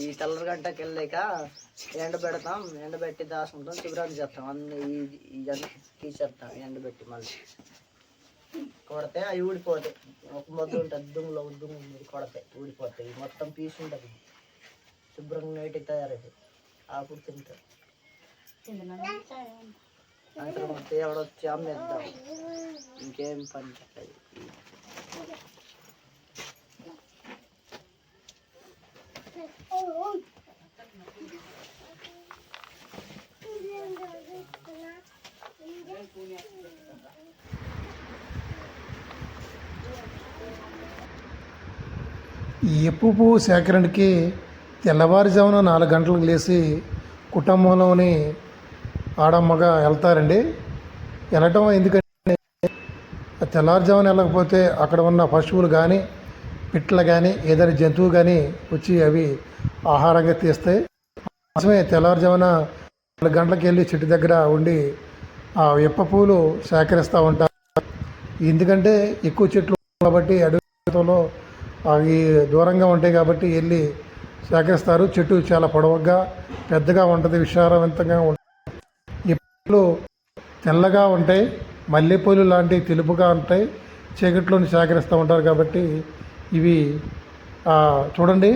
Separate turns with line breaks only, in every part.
ఈ తెల్లరి గంటకి వెళ్ళాక ఎండబెడతాం ఎండబెట్టి దాచుకుంటాం శుభ్రం చేస్తాం అన్ని ఈ- ఇవన్నీ తీసేస్తాం ఎండబెట్టి మళ్ళీ. కొడితే అవి ఊడిపోతాయి. ఒక మొద్దు ఉంటుంది దుమ్ములో దుమ్ము మీద కొడతాయి ఊడిపోతాయి. మొత్తం పీస్ ఉంటుంది. శుభ్రంగా నీటికి తయారైతే అప్పుడు తింటారు అంటే ఎవడొచ్చి అమ్మేద్దాం. ఇంకేం పని చెప్పలేదు
ఈ ఎప్పు పువ్వు సేకరణకి తెల్లవారుజామున నాలుగు గంటలకు లేచి కుటుంబంలోని ఆడమ్మగా వెళ్తారండి. వెళ్ళటం ఎందుకంటే ఆ తెల్లవారుజామున వెళ్ళకపోతే అక్కడ ఉన్న పశువులు కానీ పిట్ల కానీ ఏదైనా జంతువు కానీ వచ్చి అవి ఆహారంగా తీస్తాయి కోసమే తెల్లవారుజామున నాలుగు గంటలకు వెళ్ళి చెట్టు దగ్గర ఉండి ఆ ఎప్ప పూలు సేకరిస్తూ ఉంటారు. ఎందుకంటే ఎక్కువ చెట్లు కాబట్టి అడవిలో అవి దూరంగా ఉంటాయి కాబట్టి వెళ్ళి సేకరిస్తారు. చెట్టు చాలా పొడవుగా పెద్దగా ఉంటుంది విశారవంతంగా ఉంటుంది. ఇప్పుడు తెల్లగా ఉంటాయి మల్లెపూలు లాంటివి తెలుపుగా ఉంటాయి చీకట్లోని సేకరిస్తూ ఉంటారు కాబట్టి ఇవి చూడండి.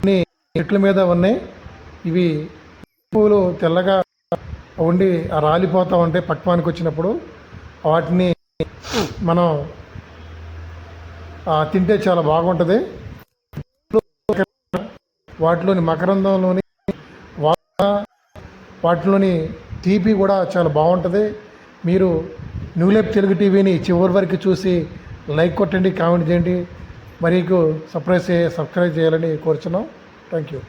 అన్ని చెట్ల మీద ఉన్నాయి. ఇవి పూలు తెల్లగా ఉండి ఆ రాలిపోతూ ఉంటాయి పక్వానికి వచ్చినప్పుడు వాటిని మనం తింటే చాలా బాగుంటుంది. వాటిలోని మకరందంలోని వాటిలోని తీపి కూడా చాలా బాగుంటుంది. మీరు న్యూలెప్ తెలుగు టీవీని చివరి వరకు చూసి లైక్ కొట్టండి కామెంట్ చేయండి. మరీకు సర్ప్రైజ్ సబ్స్క్రైబ్ చేయాలని కోరుచున్నాం. థ్యాంక్ యూ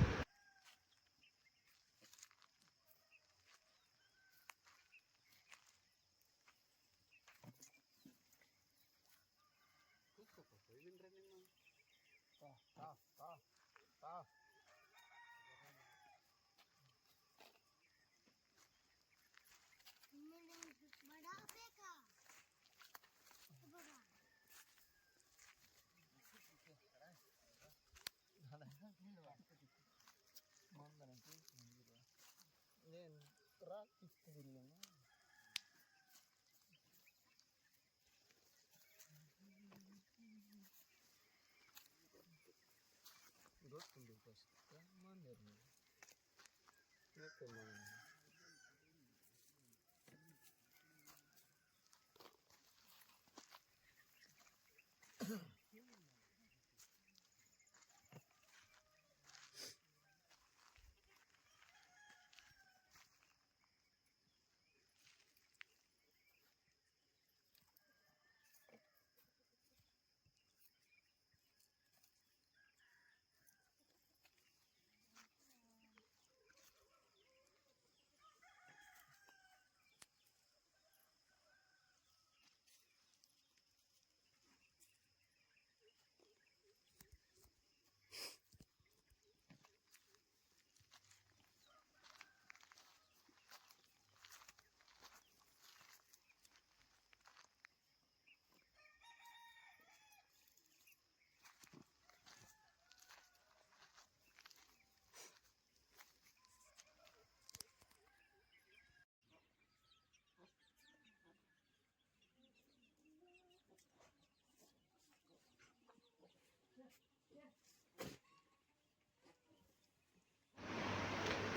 પછી મંદિર નહીં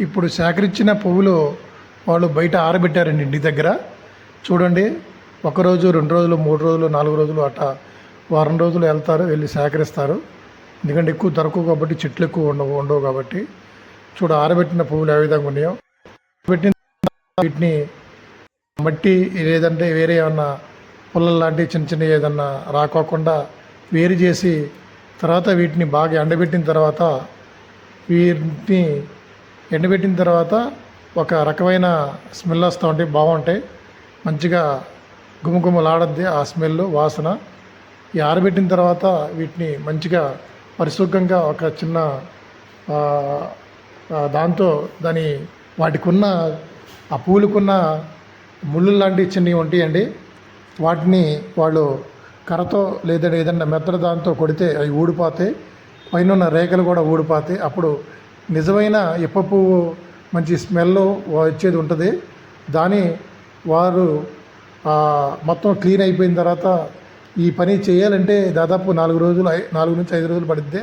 ఇప్పుడు సేకరించిన పువ్వులు వాళ్ళు బయట ఆరబెట్టారండి ఇంటి దగ్గర. చూడండి ఒకరోజు రెండు రోజులు మూడు రోజులు నాలుగు రోజులు అట్లా వారం రోజులు వెళ్తారు వెళ్ళి సేకరిస్తారు. ఎందుకంటే ఎక్కువ దొరకవు కాబట్టి చెట్లు ఎక్కువ ఉండవు ఉండవు కాబట్టి. చూడ ఆరబెట్టిన పువ్వులు ఏ విధంగా ఉన్నాయో. పెట్టిన వీటిని మట్టి లేదంటే వేరే ఏమన్నా పుల్లలు లాంటివి చిన్న చిన్న ఏదన్నా రాకోకుండా వేరు చేసి తర్వాత వీటిని బాగా ఎండబెట్టిన తర్వాత వీటిని ఎండబెట్టిన తర్వాత ఒక రకమైన స్మెల్ వస్తూ ఉంటాయి బాగుంటాయి. మంచిగా గుమగుమలాడద్ది ఆ స్మెల్ వాసన. ఈ ఆరబెట్టిన తర్వాత వీటిని మంచిగా పరిశుభ్రంగా ఒక చిన్న దాంతో దాని వాటికున్న ఆ పూలుకున్న ముళ్ళు లాంటివి చిన్నవి ఉంటాయండి. వాటిని వాళ్ళు కర్రతో లేదంటే ఏదన్నా మెత్తడి దాంతో కొడితే అవి ఊడిపోతాయి. పైన రేఖలు కూడా ఊడిపోతాయి. అప్పుడు నిజమైన ఇప్ప పువ్వు మంచి స్మెల్ వచ్చేది ఉంటుంది. దాని వారు మొత్తం క్లీన్ అయిపోయిన తర్వాత ఈ పని చేయాలంటే దాదాపు నాలుగు రోజులు ఐ- నాలుగు నుంచి ఐదు రోజులు పడుద్ది.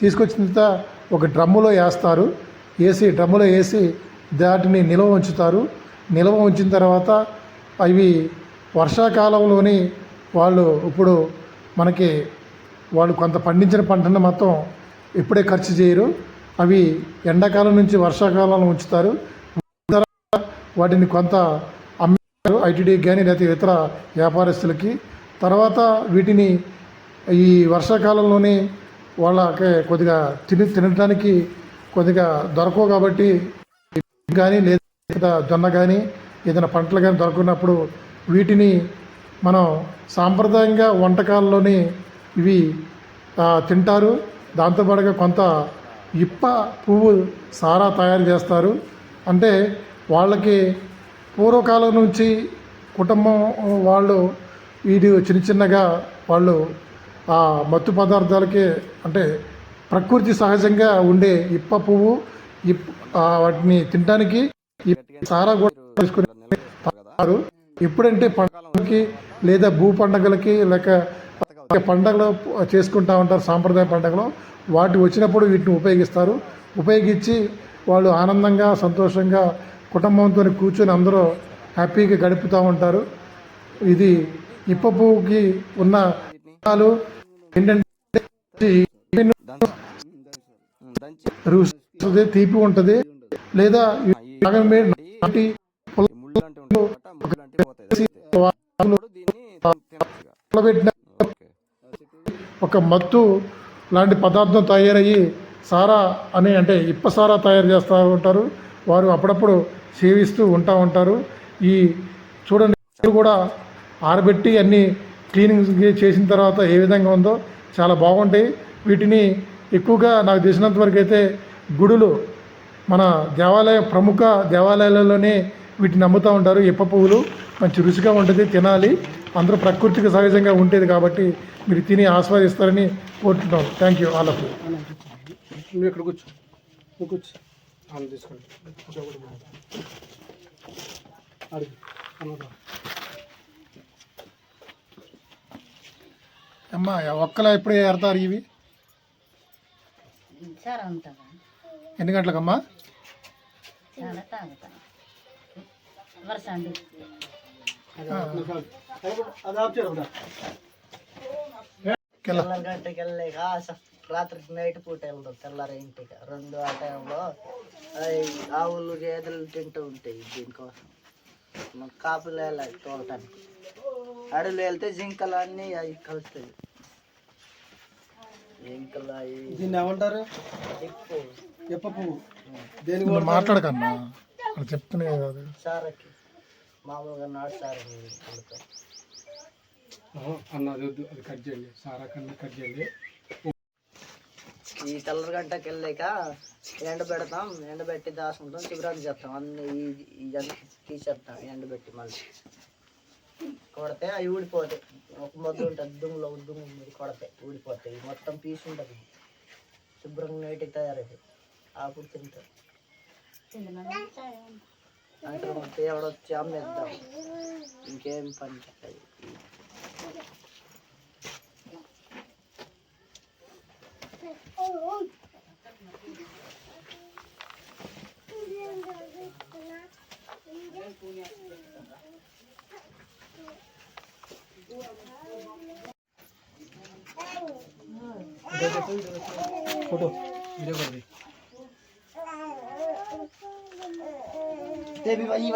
తీసుకొచ్చిన తర్వాత ఒక డ్రమ్ములో వేస్తారు. వేసి డ్రమ్ములో వేసి దాటిని నిల్వ ఉంచుతారు. నిల్వ ఉంచిన తర్వాత అవి వర్షాకాలంలోని వాళ్ళు ఇప్పుడు మనకి వాళ్ళు కొంత పండించిన పంటను మొత్తం ఇప్పుడే ఖర్చు చేయరు. అవి ఎండాకాలం నుంచి వర్షాకాలంలో ఉంచుతారు. తర్వాత వాటిని కొంత అమ్మారు ఐటీడీకి కానీ లేకపోతే ఇతర వ్యాపారస్తులకి. తర్వాత వీటిని ఈ వర్షాకాలంలోనే వాళ్ళకి కొద్దిగా తిని తినడానికి కొద్దిగా దొరకవు కాబట్టి కానీ లేదా జొన్న కానీ ఏదైనా పంటలు కానీ దొరకనప్పుడు వీటిని మనం సాంప్రదాయంగా వంటకాల్లోని ఇవి తింటారు. దాంతోపాటుగా కొంత ఇప్ప పువ్వు సారా తయారు చేస్తారు. అంటే వాళ్ళకి పూర్వకాలం నుంచి కుటుంబం వాళ్ళు వీటి చిన్న చిన్నగా వాళ్ళు ఆ మత్తు పదార్థాలకి అంటే ప్రకృతి సహజంగా ఉండే ఇప్ప పువ్వు ఇప్ వాటిని తినడానికి సారా కూడా తీసుకుని ఇప్పుడంటే ఎప్పుడంటే పండుగలకి లేదా భూ పండగలకి లేక పండగలు చేసుకుంటా ఉంటారు సాంప్రదాయ పండుగలు. వాటి వచ్చినప్పుడు వీటిని ఉపయోగిస్తారు ఉపయోగించి వాళ్ళు ఆనందంగా సంతోషంగా కుటుంబంతో కూర్చొని అందరూ హ్యాపీగా గడుపుతూ ఉంటారు ఇది ఇప్ప పువ్వుకి ఉన్న ఏంటంటే తీపి ఉంటుంది లేదా ఒక మత్తు లాంటి పదార్థం తయారయ్యి సారా అని అంటే ఇప్ప సారా తయారు చేస్తూ ఉంటారు. వారు అప్పుడప్పుడు సేవిస్తూ ఉంటా ఉంటారు. ఈ చూడండి కూడా ఆరబెట్టి అన్ని క్లీనింగ్ చేసిన తర్వాత ఏ విధంగా ఉందో చాలా బాగుంటాయి. వీటిని ఎక్కువగా నాకు తెలిసినంత వరకు అయితే గుడులు మన దేవాలయ ప్రముఖ దేవాలయాలలోనే వీటిని అమ్ముతూ ఉంటారు. ఇప్ప పువ్వులు మంచి రుచిగా ఉంటుంది తినాలి. అందరూ ప్రకృతికి సహజంగా ఉంటుంది కాబట్టి మీరు తిని ఆస్వాదిస్తారని కోరుకుంటాం thank you all of you
ఇక్కడ కూర్చో. కూర్చో. తీసుకోండి.
అమ్మా ఒక్కల ఎప్పుడే ఏరతారు ఇవి? ఎన్ని గంటలకమ్మా?
చాలా
గంటకి వెళ్ళలేక రాత్రికి నైట్ పూట వెళ్తాం తెల్లారి ఇంటికి. రెండు ఆ టైంలో ఆవులు గేదెలు తింటూ ఉంటాయి దీనికోసం. మన కాపులు వెళ్ళాలి తోలటానికి. అడవులు వెళ్తే జింకలు అన్నీ అవి కలుస్తాయి. జింకలు అవి
దీన్ని ఏమంటారు? ఎప్ప పువ్వు. దేనికి
నువ్వు మాట్లాడకన్నా. వాళ్ళు చెప్తూనే కాదు
సారకి. మామూలుగా నాటు సారకి కలుపుతాం
ఆహా, అన్న అది వద్దు అది కట్ చేయండి. సారా కన్నా కట్ చేయండి.
ఈ తెల్లరి గంటకి వెళ్ళాక ఎండ పెడతాం ఎండబెట్టి దాచుకుంటాం శుభ్రం చేస్తాం. అన్ని తీసేస్తాం ఎండబెట్టి మళ్ళీ. కొడితే అవి ఊడిపోతాయి. ఒక మొద్దు ఉంటుంది దుమ్ములో దుమ్ము మీద కొడితే ఊడిపోతాయి. మొత్తం పీస్ ఉంటుంది. శుభ్రంగా నీటికి తయారైతాయి అప్పుడు తింటాం. అంటే ఎవడొచ్చి అమ్మేద్దాం. ఇంకేం పని చెప్పలేదు.
ఫోటో వీడియో కొద్ది
Baby, Teve aí.